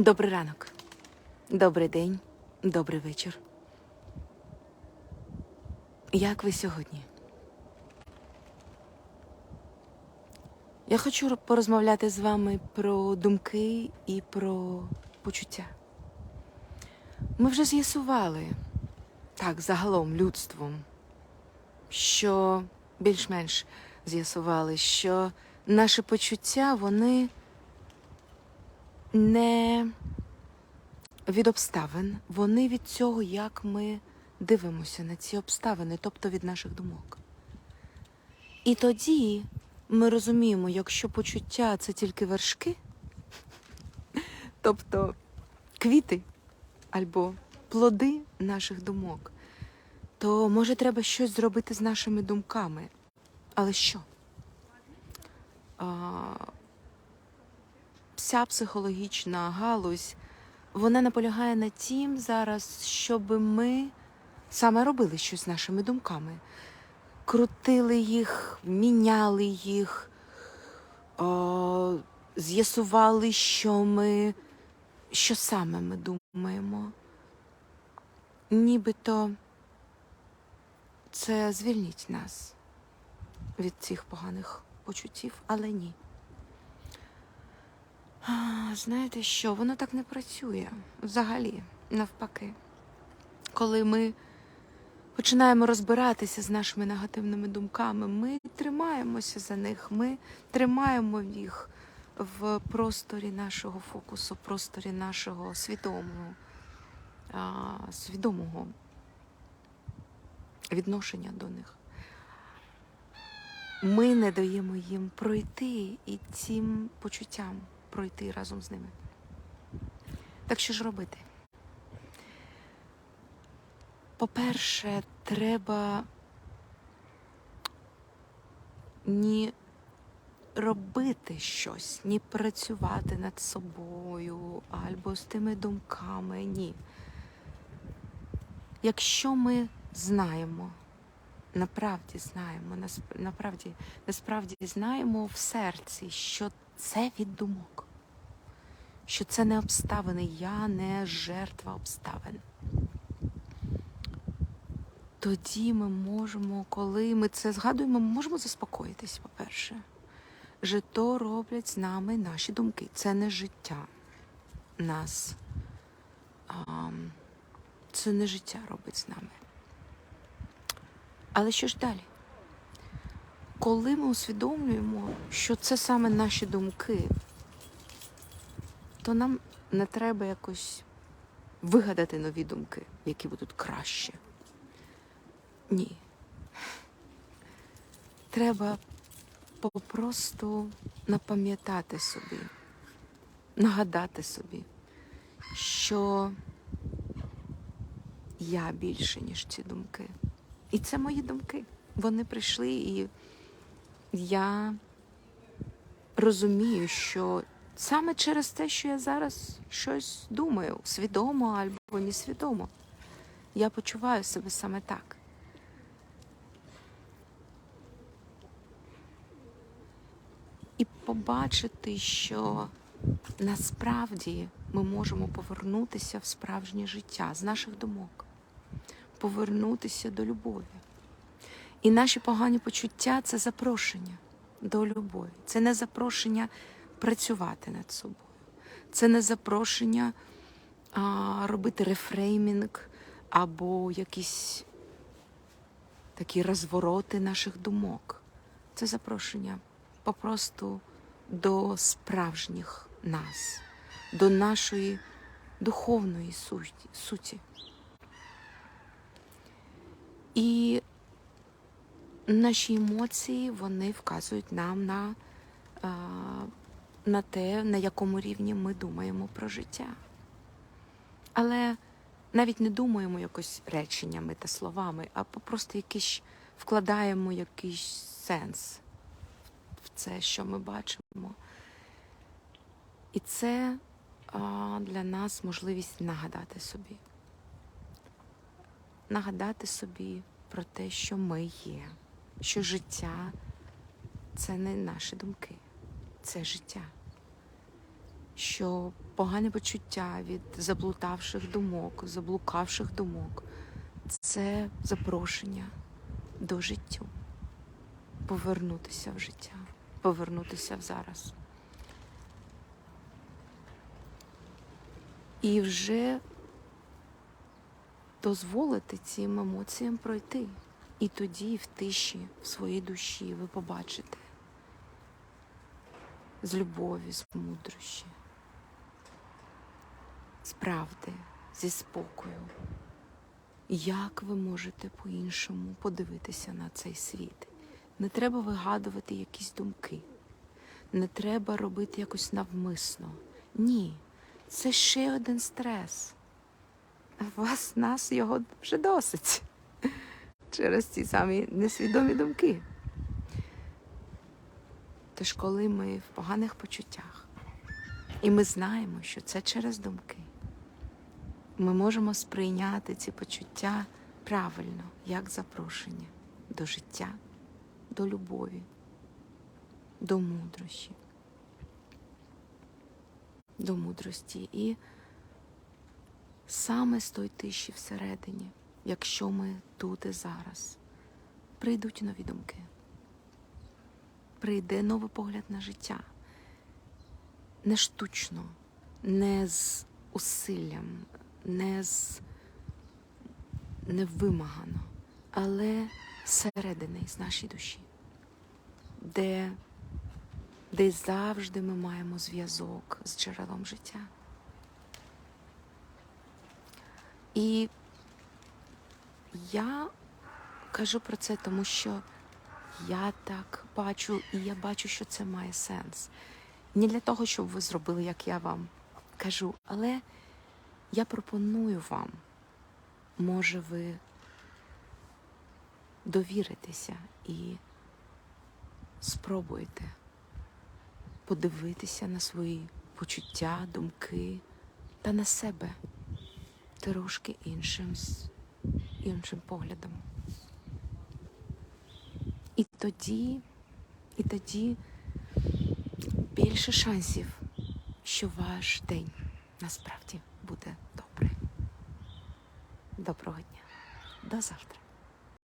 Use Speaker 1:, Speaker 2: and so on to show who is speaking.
Speaker 1: Добрий ранок, добрий день, добрий вечір. Як ви сьогодні? Я хочу порозмовляти з вами про думки і про почуття. Ми вже з'ясували, так, загалом людством, що більш-менш з'ясували, що наші почуття, вони не від обставин, вони від цього, як ми дивимося на ці обставини, тобто від наших думок. І тоді ми розуміємо, якщо почуття це тільки вершки, тобто квіти або плоди наших думок, то може треба щось зробити з нашими думками. Але що? А, вся психологічна галузь, вона наполягає на тім зараз, щоб ми саме робили щось з нашими думками. Крутили їх, міняли їх, з'ясували, що ми, що саме ми думаємо. Нібито це звільнить нас від цих поганих почуттів, але ні. Знаєте що, воно так не працює взагалі, навпаки. Коли ми починаємо розбиратися з нашими негативними думками, ми тримаємося за них, ми тримаємо їх в просторі нашого фокусу, в просторі нашого свідомого, а, свідомого відношення до них. Ми не даємо їм пройти і цим почуттям пройти разом з ними. Так що ж робити? По-перше, треба ні робити щось, ні працювати над собою або з тими думками. Ні. Якщо ми знаємо, направді знаємо, насп- направді, насправді знаємо в серці, що це від думок, що це не обставини, я не жертва обставин. Тоді ми можемо, коли ми це згадуємо, ми можемо заспокоїтись, по-перше. Жито роблять з нами наші думки. Це не життя нас. А, це не життя робить з нами. Але що ж далі? Коли ми усвідомлюємо, що це саме наші думки, то нам не треба якось вигадати нові думки, які будуть краще. Ні. Треба попросту напам'ятати собі, нагадати собі, що я більше, ніж ці думки. І це мої думки. Вони прийшли, і я розумію, що саме через те, що я зараз щось думаю, свідомо або несвідомо, я почуваю себе саме так. І побачити, що насправді ми можемо повернутися в справжнє життя з наших думок, повернутися до любові. І наші погані почуття це запрошення до любові. Це не запрошення працювати над собою. Це не запрошення а, робити рефреймінг або якісь такі розвороти наших думок. Це запрошення попросту до справжніх нас, до нашої духовної суті. І наші емоції вони вказують нам на, на те, на якому рівні ми думаємо про життя. Але навіть не думаємо якось реченнями та словами, а просто якийсь вкладаємо якийсь сенс в це, що ми бачимо. І це для нас можливість нагадати собі. Нагадати собі про те, що ми є, що життя це не наші думки, це життя. що погане почуття від заблукавших думок, заблукавших думок це запрошення до життю, повернутися в життя, повернутися в зараз. І вже дозволити цим емоціям пройти. І тоді в тиші, в своїй душі ви побачите з любові, з мудрощі, з правди, зі спокою. Як ви можете по-іншому подивитися на цей світ? Не треба вигадувати якісь думки, не треба робити якось навмисно. Ні, це ще один стрес. Вас нас його вже досить через ці самі несвідомі думки. Тож, коли ми в поганих почуттях, і ми знаємо, що це через думки, ми можемо сприйняти ці почуття правильно, як запрошення до життя, до любові, до мудрощі, до мудрості. І саме з той тиші всередині, якщо ми тут і зараз, прийдуть нові думки, прийде новий погляд на життя. Не штучно, не з усиллям, не з невимагано, але зсередини з нашої душі, де, де завжди ми маємо зв'язок з джерелом життя. І я кажу про це, тому що я так бачу, і я бачу, що це має сенс. Не для того, щоб ви зробили, як я вам кажу, але я пропоную вам, може, ви довіритеся і спробуйте подивитися на свої почуття, думки та на себе трошки іншим, іншим поглядом. І тоді, і тоді більше шансів, що ваш день насправді буде добрий. Доброго дня. До завтра.